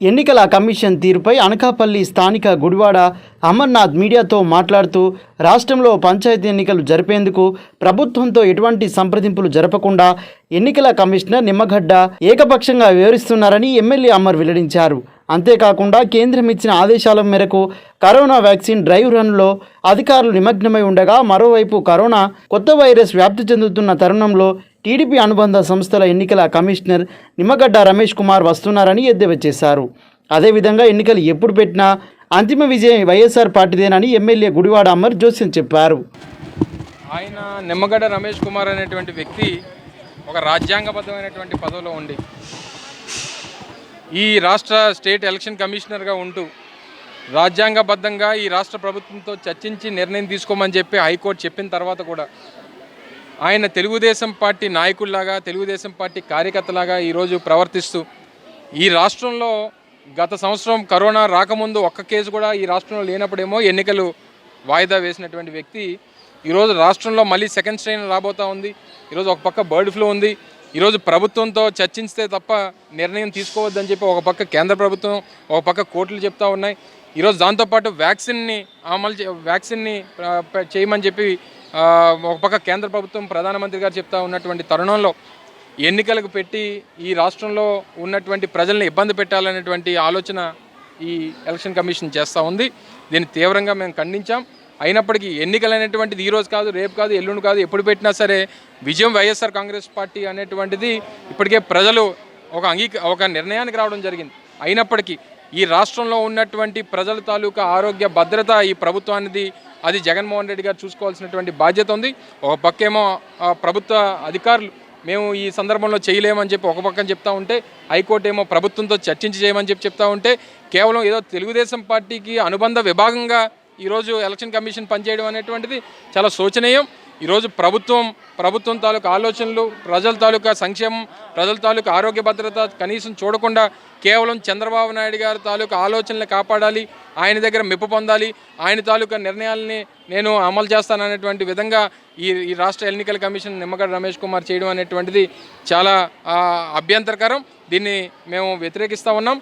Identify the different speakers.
Speaker 1: ఎన్నికల కమిషన్ తీరుపై అనకాపల్లి స్థానిక గుడివాడ అమర్నాథ్ మీడియాతో మాట్లాడుతూ రాష్ట్రంలో పంచాయతీ ఎన్నికలు జరిపేందుకు ప్రభుత్వంతో ఎటువంటి సంప్రదింపులు జరపకుండా ఎన్నికల కమిషనర్ నిమ్మగడ్డ ఏకపక్షంగా వివరిస్తున్నారని ఎమ్మెల్యే అమర్ వెల్లడించారు. అంతేకాకుండా కేంద్రం ఇచ్చిన ఆదేశాల మేరకు కరోనా వ్యాక్సిన్ డ్రైవ్ రన్లో అధికారులు నిమగ్నమై ఉండగా మరోవైపు కరోనా కొత్త వైరస్ వ్యాప్తి చెందుతున్న తరుణంలో టీడీపీ అనుబంధ సంస్థల ఎన్నికల కమిషనర్ నిమ్మగడ్డ రమేష్ కుమార్ వస్తున్నారని ఎద్దేవా చేశారు. అదేవిధంగా ఎన్నికలు ఎప్పుడు పెట్టినా అంతిమ విజయం వైఎస్ఆర్ పార్టీదేనని ఎమ్మెల్యే గుడివాడ అమర్ జోస్యం చెప్పారు.
Speaker 2: ఆయన నిమ్మగడ్డ రమేష్ కుమార్ అనేటువంటి వ్యక్తి ఒక రాజ్యాంగబద్ధమైనటువంటి పదవిలో ఉండి ఈ రాష్ట్ర స్టేట్ ఎలక్షన్ కమిషనర్గా ఉంటూ రాజ్యాంగబద్ధంగా ఈ రాష్ట్ర ప్రభుత్వంతో చర్చించి నిర్ణయం తీసుకోమని చెప్పి హైకోర్టు చెప్పిన తర్వాత కూడా ఆయన తెలుగుదేశం పార్టీ నాయకుల్లాగా తెలుగుదేశం పార్టీ కార్యకర్తలాగా ఈరోజు ప్రవర్తిస్తూ ఈ రాష్ట్రంలో గత సంవత్సరం కరోనా రాకముందు ఒక్క కేసు కూడా ఈ రాష్ట్రంలో లేనప్పుడేమో ఎన్నికలు వాయిదా వేసినటువంటి వ్యక్తి ఈరోజు రాష్ట్రంలో మళ్ళీ సెకండ్ స్ట్రెయిన్ రాబోతా ఉంది. ఈరోజు ఒక పక్క బర్డ్ ఫ్లూ ఉంది. ఈరోజు ప్రభుత్వంతో చర్చిస్తే తప్ప నిర్ణయం తీసుకోవద్దని చెప్పి ఒక పక్క కేంద్ర ప్రభుత్వం ఒక పక్క కోర్టులు చెప్తా ఉన్నాయి. ఈరోజు దాంతోపాటు వ్యాక్సిన్ని అమలు చే వ్యాక్సిన్ని చేయమని చెప్పి ఒక పక్క కేంద్ర ప్రభుత్వం ప్రధానమంత్రి గారు చెప్తా ఉన్నటువంటి తరుణంలో ఎన్నికలకు పెట్టి ఈ రాష్ట్రంలో ఉన్నటువంటి ప్రజల్ని ఇబ్బంది పెట్టాలనేటువంటి ఆలోచన ఈ ఎలక్షన్ కమిషన్ చేస్తూ ఉంది. దీన్ని తీవ్రంగా మేము ఖండించాం. అయినప్పటికీ ఎన్నికలు అనేటువంటిది ఈ రోజు కాదు రేపు కాదు ఎల్లుండి కాదు ఎప్పుడు పెట్టినా సరే విజయం వైఎస్ఆర్ కాంగ్రెస్ పార్టీ అనేటువంటిది ఇప్పటికే ప్రజలు ఒక అంగీక ఒక నిర్ణయానికి రావడం జరిగింది. అయినప్పటికీ ఈ రాష్ట్రంలో ఉన్నటువంటి ప్రజల తాలూకా ఆరోగ్య భద్రత ఈ ప్రభుత్వానిది అది జగన్మోహన్ రెడ్డి గారు చూసుకోవాల్సినటువంటి బాధ్యత ఉంది. ఒక పక్కేమో ప్రభుత్వ అధికారులు మేము ఈ సందర్భంలో చేయలేమని చెప్పి ఒక పక్కన చెప్తా ఉంటే హైకోర్టు ఏమో ప్రభుత్వంతో చర్చించి చేయమని చెప్పి చెప్తా ఉంటే కేవలం ఏదో తెలుగుదేశం పార్టీకి అనుబంధ విభాగంగా ఈరోజు ఎలక్షన్ కమిషన్ పనిచేయడం అనేటువంటిది చాలా శోచనీయం. ఈరోజు ప్రభుత్వం ప్రభుత్వం తాలూకా ఆలోచనలు ప్రజల తాలూకా సంక్షేమం ప్రజల తాలూకా ఆరోగ్య భద్రత కనీసం చూడకుండా కేవలం చంద్రబాబు నాయుడు గారి తాలూకా ఆలోచనలు కాపాడాలి ఆయన దగ్గర మెప్పు పొందాలి ఆయన తాలూకా నిర్ణయాలని నేను అమలు చేస్తాననేటువంటి విధంగా ఈ ఈ రాష్ట్ర ఎన్నికల కమిషన్ నిమ్మగడ్డ రమేష్ కుమార్ చేయడం అనేటువంటిది చాలా అభ్యంతరకరం. దీన్ని మేము వ్యతిరేకిస్తూ ఉన్నాం.